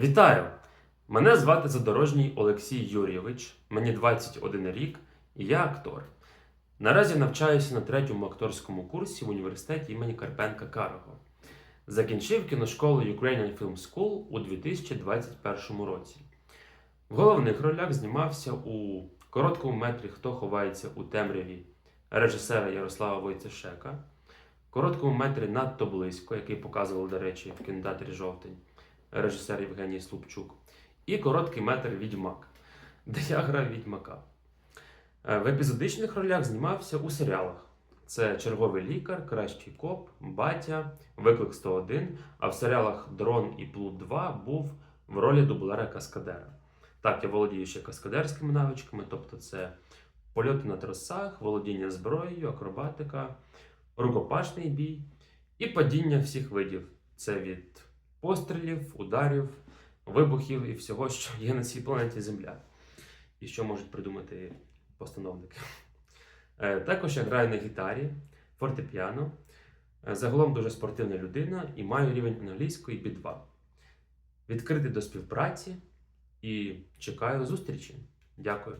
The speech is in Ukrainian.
Вітаю! Мене звати Задорожній Олексій Юрійович, мені 21 рік, і я актор. Наразі навчаюся на третьому акторському курсі в університеті імені Карпенка Карого. Закінчив кіношколу Ukrainian Film School у 2021 році. В головних ролях знімався у короткому метрі Хто ховається у темряві режисера Ярослава Войцешека, короткому метрі Надто близько, який показував, до речі, в кінотеатрі Жовтень режисер Євгеній Слупчук, і короткий метр Відьмак, де я грав Відьмака. Е, В епізодичних ролях знімався у серіалах. Це Черговий лікар, Кращий коп, Батя, Виклик 101, а в серіалах Дрон і Плут 2 був в ролі дублера Каскадера. Так, я володію ще каскадерськими навичками, тобто це польоти на тросах, володіння зброєю, акробатика, рукопашний бій і падіння всіх видів. Це від пострілів, ударів, вибухів і всього, що є на цій планеті Земля. І що можуть придумати постановники. Е, Також я граю на гітарі, фортепіано. Е, Загалом дуже спортивна людина і маю рівень англійської B2. Відкритий до співпраці і чекаю зустрічі. Дякую.